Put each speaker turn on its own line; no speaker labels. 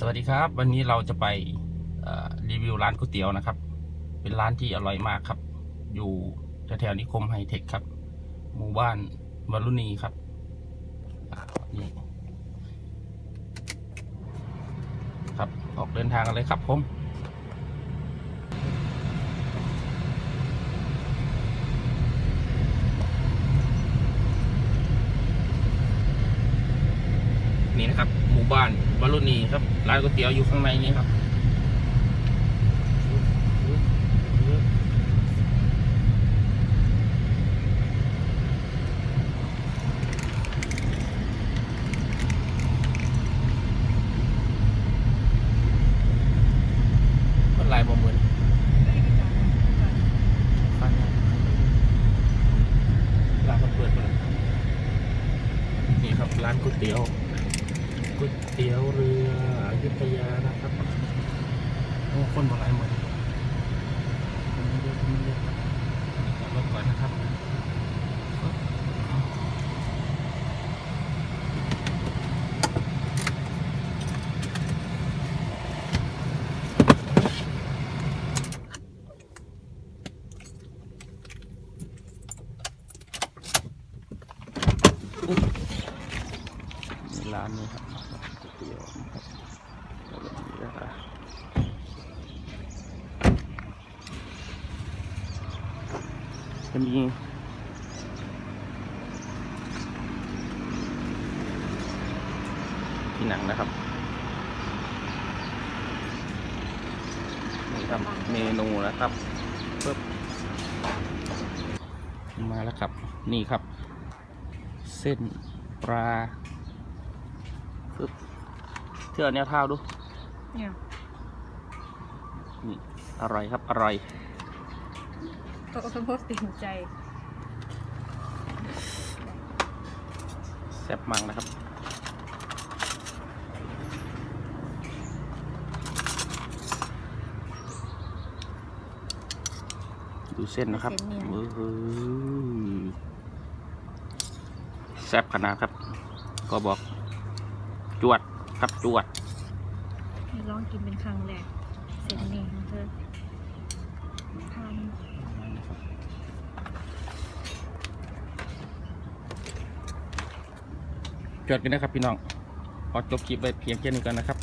สวัสดีครับ วันนี้เราจะไปรีวิวร้านก๋วยเตี๋ยวนะครับ เป็นร้านที่อร่อยมากครับ อยู่แถวๆนิคมไฮเทคครับ หมู่บ้านวรุณีครับนี่ครับออกเดินทางกันเลยครับผม นี่นะครับหมู่บ้านวรุณีครับร้านก๋วยเตี๋ยวอยู่ข้างในนี้ครับมันลายบ่เหมือนฟันร้านมันเปิดมานี่ครับร้านก๋วยเตี๋ยว ก๋วยเตี๋ยวเรืออยุธยานะครับโอ้คนบ่หลายเหมือนคนไม่เยอะคนไม่เยอะครับจอดรถก่อนนะครับนี่ ร้านนี้ครับก๋วยเตี๋ยวนะครับแล้วก็มีราคาจะมีที่หนังนะครับนี่ครับเมนูนะครับปึ๊บมาแล้วครับ นี่ครับ เส้นปลา ปึ๊บเทื่อเนี้ยเท้าดู
เนี่ย
นี่อร่อยครับ อร่อย
ก็ต้องโพสต์ติดใจ
แซ่บมังนะครับดูเส้นนะครับเออแซ่บขนาดครับ ก็บอก จวดครับจวด
ให้ลองกินเป็นครั้งแรกเสร็จนี่ของเธอทาน
จวดกันนะครับพี่น้องขอจบคลิปไปเพียงแค่นี้ก่อนนะครับ